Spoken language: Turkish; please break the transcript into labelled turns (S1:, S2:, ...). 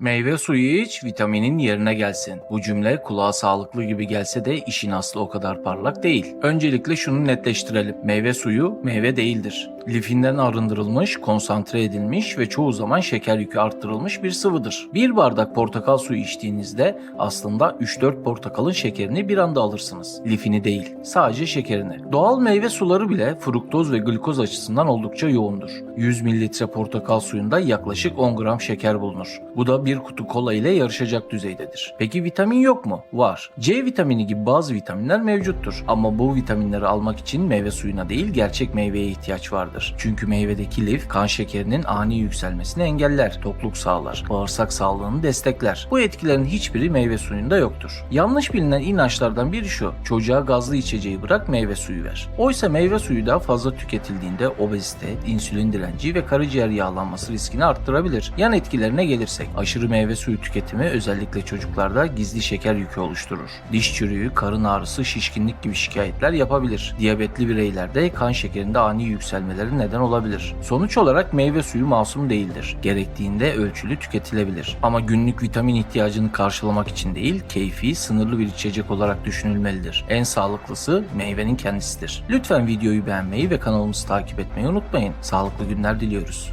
S1: Meyve suyu iç, vitaminin yerine gelsin. Bu cümle kulağa sağlıklı gibi gelse de işin aslı o kadar parlak değil. Öncelikle şunu netleştirelim. Meyve suyu meyve değildir. Lifinden arındırılmış, konsantre edilmiş ve çoğu zaman şeker yükü arttırılmış bir sıvıdır. Bir bardak portakal suyu içtiğinizde aslında 3-4 portakalın şekerini bir anda alırsınız. Lifini değil, sadece şekerini. Doğal meyve suları bile fruktoz ve glikoz açısından oldukça yoğundur. 100 mililitre portakal suyunda yaklaşık 10 gram şeker bulunur. Bu da bir kutu kola ile yarışacak düzeydedir. Peki vitamin yok mu? Var. C vitamini gibi bazı vitaminler mevcuttur. Ama bu vitaminleri almak için meyve suyuna değil gerçek meyveye ihtiyaç vardır. Çünkü meyvedeki lif kan şekerinin ani yükselmesini engeller, tokluk sağlar, bağırsak sağlığını destekler. Bu etkilerin hiçbiri meyve suyunda yoktur. Yanlış bilinen inançlardan biri şu. Çocuğa gazlı içeceği bırak meyve suyu ver. Oysa meyve suyu daha fazla tüketildiğinde obezite, insülin direnci ve karaciğer yağlanması riskini arttırabilir. Yan etkilerine gelirsek aşırı meyve suyu tüketimi özellikle çocuklarda gizli şeker yükü oluşturur. Diş çürüğü, karın ağrısı, şişkinlik gibi şikayetler yapabilir. Diyabetli bireylerde kan şekerinde ani yükselmeleri neden olabilir. Sonuç olarak meyve suyu masum değildir. Gerektiğinde ölçülü tüketilebilir. Ama günlük vitamin ihtiyacını karşılamak için değil, keyfi, sınırlı bir içecek olarak düşünülmelidir. En sağlıklısı meyvenin kendisidir. Lütfen videoyu beğenmeyi ve kanalımızı takip etmeyi unutmayın. Sağlıklı günler diliyoruz.